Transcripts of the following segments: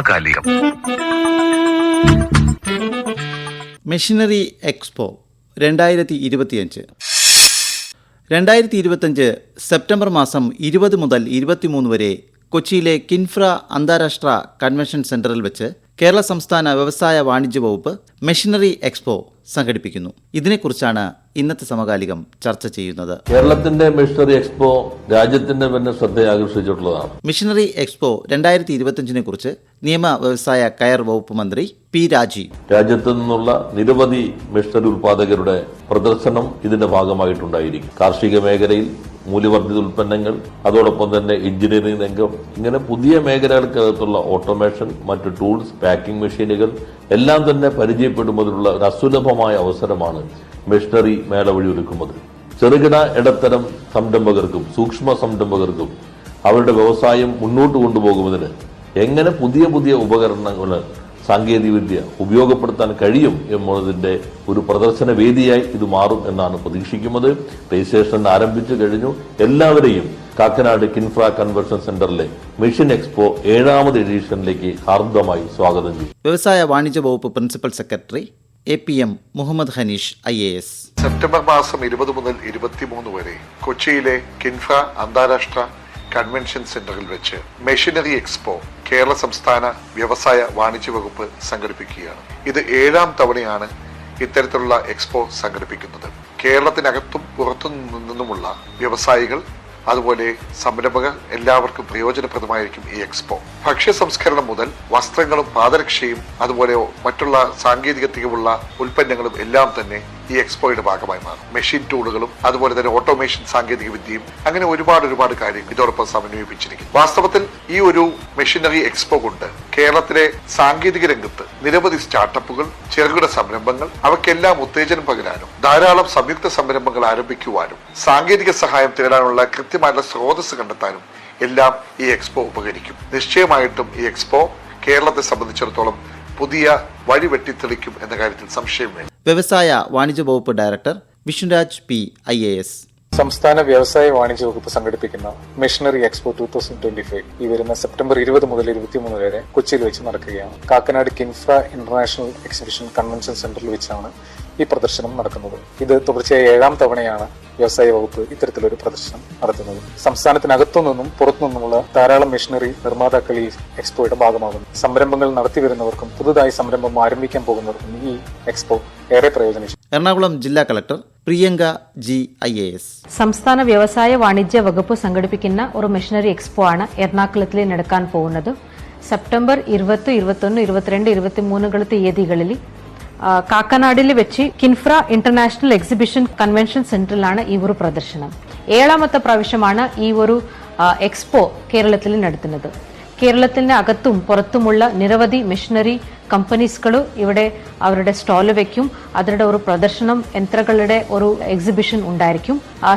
സമകാലികം. Machinery expo രണ്ടായിരത്തി ഇരുപത്തിയഞ്ച് രണ്ടായിരത്തി ഇരുപത്തഞ്ച് സെപ്റ്റംബർ മാസം ഇരുപത് മുതൽ ഇരുപത്തിമൂന്ന് വരെ കൊച്ചിയിലെ കിൻഫ്ര അന്താരാഷ്ട്ര കൺവെൻഷൻ സെന്ററിൽ വെച്ച് കേരള സംസ്ഥാന വ്യവസായ വാണിജ്യ വകുപ്പ് മെഷീനറി എക്സ്പോ സംഘടിപ്പിക്കുന്നു. ഇതിനെക്കുറിച്ചാണ് ഇന്നത്തെ സമകാലികം ചർച്ച ചെയ്യുന്നത്. കേരളത്തിന്റെ മിഷണറി എക്സ്പോ രാജ്യത്തിന്റെ തന്നെ ശ്രദ്ധ ആകർഷിച്ചിട്ടുള്ളതാണ്. മിഷണറി എക്സ്പോ രണ്ടായിരത്തി ഇരുപത്തിയഞ്ചിനെ കുറിച്ച് നിയമ വ്യവസായ കയർ വകുപ്പ് മന്ത്രി പി രാജീവ് രാജ്യത്തു നിന്നുള്ള നിരവധി മിഷണറി ഉൽപാദകരുടെ പ്രദർശനം ഇതിന്റെ ഭാഗമായിട്ടുണ്ടായിരിക്കും. കാർഷിക മേഖലയിൽ മൂല്യവർദ്ധിത ഉൽപ്പന്നങ്ങൾ അതോടൊപ്പം തന്നെ എഞ്ചിനീയറിംഗ് രംഗം ഇങ്ങനെ പുതിയ മേഖലകൾക്കകത്തുള്ള ഓട്ടോമേഷൻ മറ്റ് ടൂൾസ് പാക്കിംഗ് മെഷീനുകൾ എല്ലാം തന്നെ പരിചയപ്പെടുന്നതിനുള്ള ഒരു അസുലഭമായ അവസരമാണ് മെഷീനറി മേള വഴി ഒരുക്കുന്നത് ചെറുകിട ഇടത്തരം സംരംഭകർക്കും സൂക്ഷ്മ സംരംഭകർക്കും അവരുടെ വ്യവസായം മുന്നോട്ട് കൊണ്ടുപോകുന്നതിന് എങ്ങനെ പുതിയ പുതിയ ഉപകരണങ്ങൾ സാങ്കേതികവിദ്യ ഉപയോഗപ്പെടുത്താൻ കഴിയും എന്നുള്ളതിന്റെ ഒരു പ്രദർശന വേദിയായി ഇത് മാറും എന്നാണ് പ്രതീക്ഷിക്കുന്നത്. രജിസ്ട്രേഷൻ ആരംഭിച്ചു കഴിഞ്ഞു. എല്ലാവരെയും കാക്കനാട് കിൻഫ്ര കൺവെൻഷൻ സെന്ററിലെ മിഷൻ എക്സ്പോ ഏഴാമത് എഡിഷനിലേക്ക് ഹാർദമായി സ്വാഗതം ചെയ്യും. വ്യവസായ വാണിജ്യ വകുപ്പ് principal secretary A P M Muhammad Hanish I A S. September മാസം ഇരുപത് മുതൽ ഇരുപത്തിമൂന്ന് വരെ കൊച്ചിയിലെ കിൻഫ്ര അന്താരാഷ്ട്ര കൺവെൻഷൻ സെന്ററിൽ വെച്ച് മെഷീനറി എക്സ്പോ കേരള സംസ്ഥാന വ്യവസായ വാണിജ്യ വകുപ്പ് സംഘടിപ്പിക്കുകയാണ്. ഇത് ഏഴാം തവണയാണ് ഇത്തരത്തിലുള്ള എക്സ്പോ സംഘടിപ്പിക്കുന്നത്. കേരളത്തിനകത്തും പുറത്തു നിന്നുമുള്ള വ്യവസായികൾ അതുപോലെ സംരംഭകർ എല്ലാവർക്കും പ്രയോജനപ്രദമായിരിക്കും ഈ എക്സ്പോ. ഭക്ഷ്യ സംസ്കരണം മുതൽ വസ്ത്രങ്ങളും പാദരക്ഷയും അതുപോലെ മറ്റുള്ള സാങ്കേതിക തികവുള്ള ഉൽപ്പന്നങ്ങളും എല്ലാം തന്നെ ഈ എക്സ്പോയുടെ ഭാഗമായി മാറും മെഷീൻ ടൂളുകളും അതുപോലെ തന്നെ ഓട്ടോമേഷൻ സാങ്കേതിക വിദ്യയും അങ്ങനെ ഒരുപാട് ഒരുപാട് കാര്യങ്ങൾ ഇതോടൊപ്പം സമന്വയിപ്പിച്ചിരിക്കും വാസ്തവത്തിൽ ഈ ഒരു മെഷീനറി എക്സ്പോ കൊണ്ട് കേരളത്തിലെ സാങ്കേതിക രംഗത്ത് നിരവധി സ്റ്റാർട്ടപ്പുകൾ ചെറുകിട സംരംഭങ്ങൾ അവക്കെല്ലാം ഉത്തേജനം പകരാനും ധാരാളം സംയുക്ത സംരംഭങ്ങൾ ആരംഭിക്കുവാനും സാങ്കേതിക സഹായം തേടാനുള്ള കൃത്യമായ സ്രോതസ് കണ്ടെത്താനും എല്ലാം ഈ എക്സ്പോ ഉപകരിക്കും. നിശ്ചയമായിട്ടും ഈ എക്സ്പോ കേരളത്തെ സംബന്ധിച്ചിടത്തോളം പുതിയ വഴി വെട്ടിത്തെളിക്കും എന്ന കാര്യത്തിൽ സംശയം വേണം വ്യവസായ വാണിജ്യ വകുപ്പ് director Vishnuraj P. I A S സംസ്ഥാന വ്യവസായ വാണിജ്യ വകുപ്പ് സംഘടിപ്പിക്കുന്ന machinery expo two thousand twenty five ഈ വരുന്ന സെപ്റ്റംബർ ഇരുപത് മുതൽ ഇരുപത്തിമൂന്ന് വരെ കൊച്ചിയിൽ വെച്ച് നടക്കുകയാണ്. Kakkanad KINFRA international exhibition convention സെന്ററിൽ വെച്ചാണ് ഈ പ്രദർശനം നടക്കുന്നത്. ഇത് തുടർച്ചയായ ഏഴാം തവണയാണ് വ്യവസായ വകുപ്പ് ഇത്തരത്തിലൊരു പ്രദർശനം നടത്തുന്നത്. സംസ്ഥാനത്തിനകത്തു നിന്നും പുറത്തു നിന്നുമുള്ള ധാരാളം മെഷീനറി നിർമ്മാതാക്കൾ ഈ എക്സ്പോയുടെ ഭാഗമാകുന്നു. സംരംഭങ്ങൾ നടത്തി വരുന്നവർക്കും പുതുതായി സംരംഭം ആരംഭിക്കാൻ പോകുന്നവർക്കും ഈ എക്സ്പോ ഏറെ പ്രയോജനം എറണാകുളം ജില്ലാ collector Priyanka G I A S. സംസ്ഥാന വ്യവസായ വാണിജ്യ വകുപ്പ് സംഘടിപ്പിക്കുന്ന ഒരു മെഷീനറി എക്സ്പോ ആണ് എറണാകുളത്തിൽ നടക്കാൻ പോകുന്നത്. സെപ്റ്റംബർ ഇരുപത്തി ഇരുപത്തൊന്ന് ഇരുപത്തിരണ്ട് ഇരുപത്തിമൂന്നുകൾ തീയതികളിൽ കാക്കനാടിൽ വെച്ച് കിൻഫ്ര ഇന്റർനാഷണൽ എക്സിബിഷൻ കൺവെൻഷൻ സെന്ററിലാണ് ഈ ഒരു പ്രദർശനം. ഏഴാമത്തെ പ്രാവശ്യമാണ് ഈ ഒരു എക്സ്പോ കേരളത്തിൽ നടത്തുന്നത്. കേരളത്തിന് അകത്തും പുറത്തുമുള്ള നിരവധി മിഷനറി കമ്പനീസുകൾ ഇവിടെ അവരുടെ സ്റ്റോൾ വെക്കും. അവരുടെ ഒരു പ്രദർശനം യന്ത്രങ്ങളുടെ ഒരു എക്സിബിഷൻ ഉണ്ടായിരിക്കും. ആ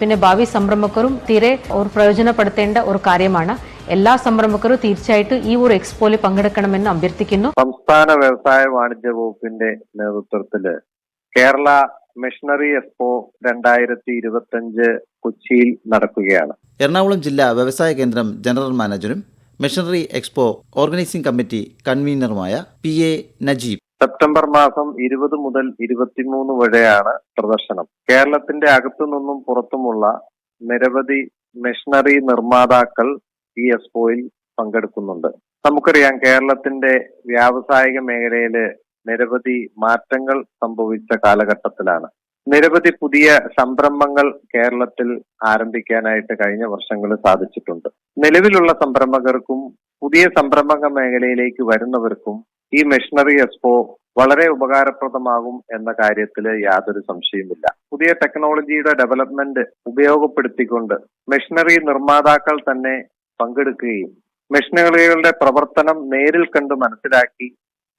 പിന്നെ ഭാവി സംരംഭകരും തീരെ ഒരു പ്രയോജനപ്പെടുത്തേണ്ട ഒരു കാര്യമാണ്. എല്ലാ സംരംഭകരും തീർച്ചയായിട്ടും ഈ ഒരു എക്സ്പോയിൽ പങ്കെടുക്കണമെന്ന് അഭ്യർത്ഥിക്കുന്നു. സംസ്ഥാന വ്യവസായ വാണിജ്യ വകുപ്പിന്റെ നേതൃത്വത്തിൽ കേരള മിഷണറി എക്സ്പോ രണ്ടായിരത്തി ഇരുപത്തിയഞ്ച് കൊച്ചിയിൽ നടക്കുകയാണ്. എറണാകുളം ജില്ലാ വ്യവസായ കേന്ദ്രം ജനറൽ മാനേജറും മിഷണറി എക്സ്പോ ഓർഗനൈസിംഗ് കമ്മിറ്റി കൺവീനറുമായ പി എ നജീബ്. സെപ്റ്റംബർ മാസം ഇരുപത് മുതൽ ഇരുപത്തിമൂന്ന് വരെയാണ് പ്രദർശനം. കേരളത്തിന്റെ അകത്തു നിന്നും പുറത്തുമുള്ള നിരവധി മിഷണറി നിർമ്മാതാക്കൾ ഈ എക്സ്പോയിൽ പങ്കെടുക്കുന്നുണ്ട്. നമുക്കറിയാം കേരളത്തിന്റെ വ്യാവസായിക മേഖലയിൽ നിരവധി മാറ്റങ്ങൾ സംഭവിച്ച കാലഘട്ടത്തിലാണ്. നിരവധി പുതിയ സംരംഭങ്ങൾ കേരളത്തിൽ ആരംഭിക്കാനായിട്ട് കഴിഞ്ഞ വർഷങ്ങളിൽ സാധിച്ചിട്ടുണ്ട്. നിലവിലുള്ള സംരംഭകർക്കും പുതിയ സംരംഭക മേഖലയിലേക്ക് വരുന്നവർക്കും ഈ മെഷീനറി എക്സ്പോ വളരെ ഉപകാരപ്രദമാകും എന്ന കാര്യത്തിൽ യാതൊരു സംശയവുമില്ല. പുതിയ ടെക്നോളജിയുടെ ഡെവലപ്മെന്റ് ഉപയോഗപ്പെടുത്തിക്കൊണ്ട് മെഷീനറി നിർമ്മാതാക്കൾ തന്നെ പങ്കെടുക്കുകയും മിഷനറികളുടെ പ്രവർത്തനം നേരിൽ കണ്ട് മനസ്സിലാക്കി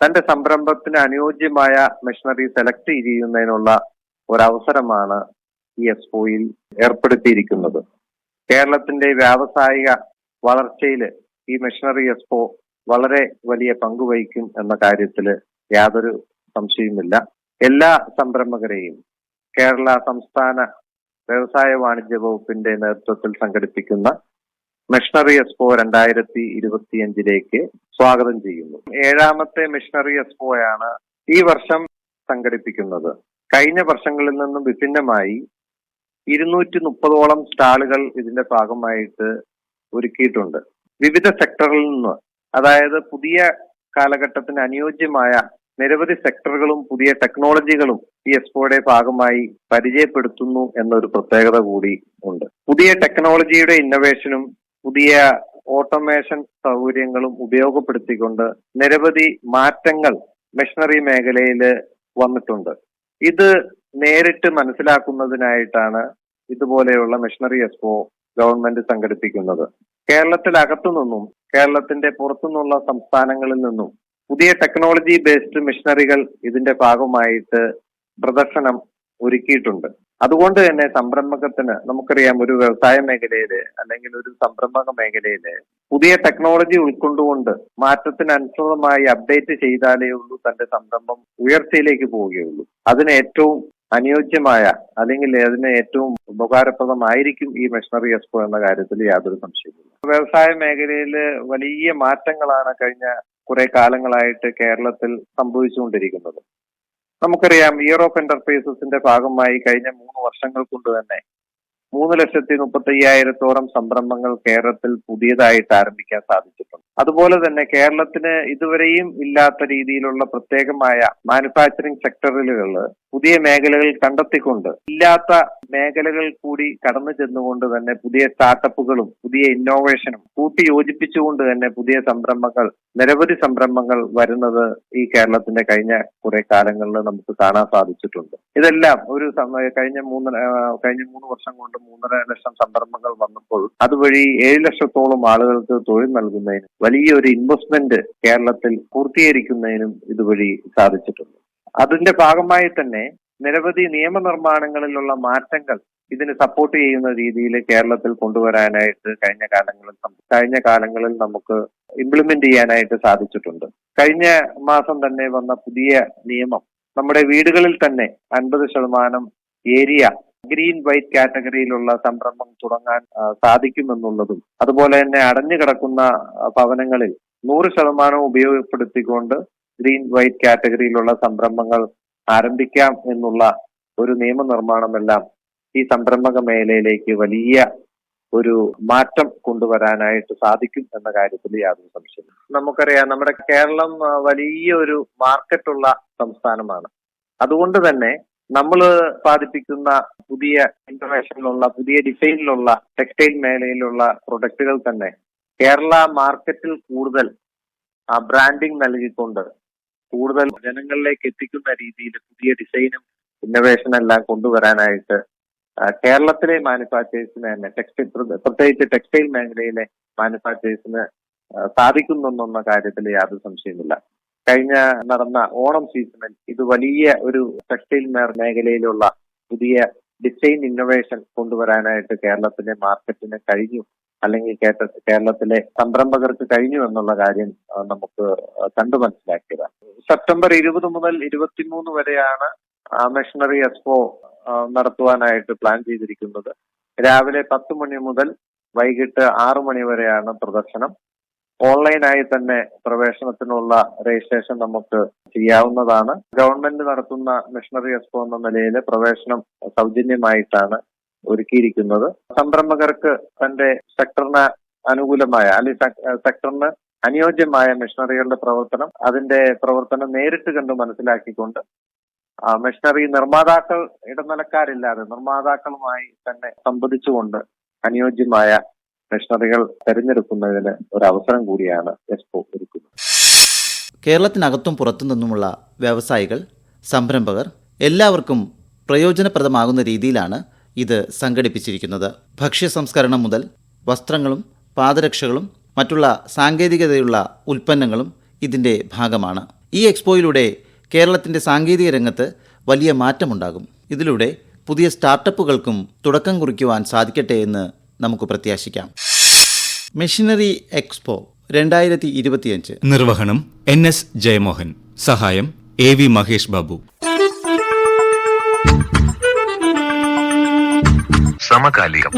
തന്റെ സംരംഭത്തിന് അനുയോജ്യമായ മെഷീനറി സെലക്ട് ചെയ്യുന്നതിനുള്ള ഒരവസരമാണ് ഈ എക്സ്പോയിൽ ഏർപ്പെടുത്തിയിരിക്കുന്നത്. കേരളത്തിന്റെ വ്യാവസായിക വളർച്ചയിൽ ഈ മെഷീനറി എക്സ്പോ വളരെ വലിയ പങ്കുവഹിക്കും എന്ന കാര്യത്തിൽ യാതൊരു സംശയവുമില്ല. എല്ലാ സംരംഭകരെയും കേരള സംസ്ഥാന വ്യവസായ വാണിജ്യ വകുപ്പിന്റെ നേതൃത്വത്തിൽ സംഘടിപ്പിക്കുന്ന മെഷീനറി എക്സ്പോ രണ്ടായിരത്തി ഇരുപത്തിയഞ്ചിലേക്ക് സ്വാഗതം ചെയ്യുന്നു. ഏഴാമത്തെ മിഷണറി എക്സ്പോയാണ് ഈ വർഷം സംഘടിപ്പിക്കുന്നത്. കഴിഞ്ഞ വർഷങ്ങളിൽ നിന്നും വിഭിന്നമായി ഇരുന്നൂറ്റി മുപ്പതോളം സ്റ്റാളുകൾ ഇതിന്റെ ഭാഗമായിട്ട് ഒരുക്കിയിട്ടുണ്ട്. വിവിധ സെക്ടറിൽ നിന്ന് അതായത് പുതിയ കാലഘട്ടത്തിന് അനുയോജ്യമായ നിരവധി സെക്ടറുകളും പുതിയ ടെക്നോളജികളും ഈ എക്സ്പോയുടെ ഭാഗമായി പരിചയപ്പെടുത്തുന്നു എന്നൊരു പ്രത്യേകത കൂടി ഉണ്ട്. പുതിയ ടെക്നോളജിയുടെ ഇന്നൊവേഷനും പുതിയ ഓട്ടോമേഷൻ സൗകര്യങ്ങളും ഉപയോഗപ്പെടുത്തിക്കൊണ്ട് നിരവധി മാറ്റങ്ങൾ മെഷീനറി മേഖലയിൽ വന്നിട്ടുണ്ട്. ഇത് നേരിട്ട് മനസ്സിലാക്കുന്നതിനായിട്ടാണ് ഇതുപോലെയുള്ള മെഷീനറി എക്സ്പോ ഗവൺമെന്റ് സംഘടിപ്പിക്കുന്നത്. കേരളത്തിലകത്തു നിന്നും കേരളത്തിന്റെ പുറത്തുനിന്നുള്ള സംസ്ഥാനങ്ങളിൽ നിന്നും പുതിയ ടെക്നോളജി ബേസ്ഡ് മെഷീനറികൾ ഇതിന്റെ ഭാഗമായിട്ട് പ്രദർശനം ഒരുക്കിയിട്ടുണ്ട്. അതുകൊണ്ട് തന്നെ സംരംഭകത്തിന് നമുക്കറിയാം ഒരു വ്യവസായ മേഖലയിൽ അല്ലെങ്കിൽ ഒരു സംരംഭക മേഖലയിൽ പുതിയ ടെക്നോളജി ഉൾക്കൊണ്ടുകൊണ്ട് മാറ്റത്തിനനുസൃതമായി അപ്ഡേറ്റ് ചെയ്താലേ ഉള്ളൂ തന്റെ സംരംഭം ഉയർച്ചയിലേക്ക് പോവുകയുള്ളൂ. അതിന് ഏറ്റവും അനുയോജ്യമായ അല്ലെങ്കിൽ അതിന് ഏറ്റവും ഉപകാരപ്രദമായിരിക്കും ഈ മെഷീനറി എക്സ്പോ എന്ന കാര്യത്തിൽ യാതൊരു സംശയവുമില്ല. വ്യവസായ മേഖലയിൽ വലിയ മാറ്റങ്ങളാണ് കഴിഞ്ഞ കുറെ കാലങ്ങളായിട്ട് കേരളത്തിൽ സംഭവിച്ചുകൊണ്ടിരിക്കുന്നത്. നമുക്കറിയാം ഓഫ് എന്റർപ്രൈസസിന്റെ ഭാഗമായി കഴിഞ്ഞ മൂന്ന് വർഷങ്ങൾ കൊണ്ട് തന്നെ മൂന്ന് ലക്ഷത്തി മുപ്പത്തി അയ്യായിരത്തോളം സംരംഭങ്ങൾ കേരളത്തിൽ പുതിയതായിട്ട് ആരംഭിക്കാൻ സാധിച്ചിട്ടുണ്ട്. അതുപോലെ തന്നെ കേരളത്തിന് ഇതുവരെയും ഇല്ലാത്ത രീതിയിലുള്ള പ്രത്യേകമായ മാനുഫാക്ചറിംഗ് സെക്ടറുകളിൽ പുതിയ മേഖലകൾ കണ്ടെത്തിക്കൊണ്ട് ഇല്ലാത്ത മേഖലകൾ കൂടി കടന്നു ചെന്നുകൊണ്ട് തന്നെ പുതിയ സ്റ്റാർട്ടപ്പുകളും പുതിയ ഇന്നോവേഷനും കൂട്ടി യോജിപ്പിച്ചുകൊണ്ട് തന്നെ പുതിയ സംരംഭങ്ങൾ നിരവധി സംരംഭങ്ങൾ വരുന്നത് ഈ കേരളത്തിന്റെ കഴിഞ്ഞ കുറെ കാലങ്ങളിൽ നമുക്ക് കാണാൻ സാധിച്ചിട്ടുണ്ട്. ഇതെല്ലാം ഒരു കഴിഞ്ഞ മൂന്ന് കഴിഞ്ഞ മൂന്ന് വർഷം കൊണ്ട് മൂന്നര ലക്ഷം സംരംഭങ്ങൾ വന്നപ്പോൾ അതുവഴി ഏഴ് ലക്ഷത്തോളം ആളുകൾക്ക് തൊഴിൽ നൽകുന്നതിനും വലിയൊരു ഇൻവെസ്റ്റ്മെന്റ് കേരളത്തിൽ പൂർത്തീകരിക്കുന്നതിനും ഇതുവഴി സാധിച്ചിട്ടുണ്ട്. അതിന്റെ ഭാഗമായി തന്നെ നിരവധി നിയമനിർമ്മാണങ്ങളിലുള്ള മാറ്റങ്ങൾ ഇതിന് സപ്പോർട്ട് ചെയ്യുന്ന രീതിയിൽ കേരളത്തിൽ കൊണ്ടുവരാനായിട്ട് കഴിഞ്ഞ കാലങ്ങളിൽ കഴിഞ്ഞ കാലങ്ങളിൽ നമുക്ക് ഇംപ്ലിമെന്റ് ചെയ്യാനായിട്ട് സാധിച്ചിട്ടുണ്ട്. കഴിഞ്ഞ മാസം തന്നെ വന്ന പുതിയ നിയമം നമ്മുടെ വീടുകളിൽ തന്നെ അൻപത് ശതമാനം ഏരിയ ഗ്രീൻ വൈറ്റ് കാറ്റഗറിയിലുള്ള സംരംഭം തുടങ്ങാൻ സാധിക്കുമെന്നുള്ളതും അതുപോലെ തന്നെ അടഞ്ഞു കിടക്കുന്ന ഭവനങ്ങളിൽ നൂറ് ശതമാനം ഉപയോഗപ്പെടുത്തിക്കൊണ്ട് ഗ്രീൻ വൈറ്റ് കാറ്റഗറിയിലുള്ള സംരംഭങ്ങൾ ആരംഭിക്കാം എന്നുള്ള ഒരു നിയമനിർമ്മാണമെല്ലാം ഈ സംരംഭക മേഖലയിലേക്ക് വലിയ ഒരു മാറ്റം കൊണ്ടുവരാനായിട്ട് സാധിക്കും എന്ന കാര്യത്തിൽ യാതൊരു സംശയമില്ല നമുക്കറിയാം നമ്മുടെ കേരളം വലിയ വലിയൊരു മാർക്കറ്റുള്ള സംസ്ഥാനമാണ്. അതുകൊണ്ട് തന്നെ നമ്മൾ ഉത്പാദിപ്പിക്കുന്ന പുതിയ ഇന്റർനാഷണലുള്ള പുതിയ ഡിസൈനിലുള്ള ടെക്സ്റ്റൈൽ മേഖലയിലുള്ള പ്രൊഡക്റ്റുകൾ തന്നെ കേരള മാർക്കറ്റിൽ കൂടുതൽ ബ്രാൻഡിങ് നൽകിക്കൊണ്ട് കൂടുതൽ ജനങ്ങളിലേക്ക് എത്തിക്കുന്ന രീതിയിൽ പുതിയ ഡിസൈനും ഇന്നോവേഷൻ എല്ലാം കൊണ്ടുവരാനായിട്ട് കേരളത്തിലെ മാനുഫാക്ചേഴ്സിന് തന്നെ ടെക്സ്റ്റൈൽ പ്രത്യേകിച്ച് ടെക്സ്റ്റൈൽ മേഖലയിലെ മാനുഫാക്ചേഴ്സിന് സാധിക്കുന്നെന്ന കാര്യത്തിൽ യാതൊരു സംശയമില്ല കഴിഞ്ഞ നടന്ന ഓണം സീസണിൽ ഇത് വലിയ ഒരു ടെക്സ്റ്റൈൽ മേഖലയിലുള്ള പുതിയ ഡിസൈൻ ഇന്നോവേഷൻ കൊണ്ടുവരാനായിട്ട് കേരളത്തിന്റെ മാർക്കറ്റിന് കഴിഞ്ഞു. അല്ലെങ്കിൽ കേരളത്തിലെ സംരംഭകർക്ക് കഴിഞ്ഞു എന്നുള്ള കാര്യം നമുക്ക് കണ്ടു മനസ്സിലാക്കിയതാണ് സെപ്റ്റംബർ ഇരുപത് മുതൽ ഇരുപത്തിമൂന്ന് വരെയാണ് മെഷീനറി എക്സ്പോ നടത്തുവാനായിട്ട് പ്ലാൻ ചെയ്തിരിക്കുന്നത്. രാവിലെ പത്ത് മണി മുതൽ വൈകിട്ട് ആറു മണി വരെയാണ് പ്രദർശനം. ഓൺലൈനായി തന്നെ പ്രവേശനത്തിനുള്ള രജിസ്ട്രേഷൻ നമുക്ക് ചെയ്യാവുന്നതാണ്. ഗവൺമെന്റ് നടത്തുന്ന മിഷണറി എക്സ്പോ എന്ന നിലയിൽ പ്രവേശനം സൗജന്യമായിട്ടാണ് ഒരുക്കിയിരിക്കുന്നത്. സംരംഭകർക്ക് തന്റെ സെക്ടറിന് അനുകൂലമായ അല്ലെങ്കിൽ സെക്ടറിന് അനുയോജ്യമായ മിഷണറികളുടെ പ്രവർത്തനം അതിന്റെ പ്രവർത്തനം നേരിട്ട് കണ്ട് മനസ്സിലാക്കിക്കൊണ്ട് മെഷീനറി നിർമ്മാതാക്കൾ ഇടനിലക്കാരില്ലാതെ നിർമ്മാതാക്കളുമായി തന്നെ സംവദിച്ചുകൊണ്ട് അനുയോജ്യമായ മെഷീനറികൾ തെരഞ്ഞെടുക്കുന്നതിന് ഒരു അവസരം കൂടിയാണ് എക്സ്പോ ഒരുക്കുന്നത്. കേരളത്തിനകത്തും പുറത്തു നിന്നുമുള്ള വ്യവസായികൾ സംരംഭകർ എല്ലാവർക്കും പ്രയോജനപ്രദമാകുന്ന രീതിയിലാണ് ഇത് സംഘടിപ്പിച്ചിരിക്കുന്നത്. ഭക്ഷ്യ സംസ്കരണം മുതൽ വസ്ത്രങ്ങളും പാദരക്ഷകളും മറ്റുള്ള സാങ്കേതികതയുള്ള ഉൽപ്പന്നങ്ങളും ഇതിന്റെ ഭാഗമാണ്. ഈ എക്സ്പോയിലൂടെ കേരളത്തിന്റെ സാങ്കേതിക രംഗത്ത് വലിയ മാറ്റമുണ്ടാകും. ഇതിലൂടെ പുതിയ സ്റ്റാർട്ടപ്പുകൾക്കും തുടക്കം കുറിക്കുവാൻ സാധിക്കട്ടെ എന്ന് നമുക്ക് പ്രത്യാശിക്കാം. മെഷീനറി എക്സ്പോ രണ്ടായിരത്തി ഇരുപത്തിയഞ്ച് നിർവഹണം എൻ എസ് ജയമോഹൻ. സഹായം എ വി മഹേഷ് ബാബു. സമകാലികം.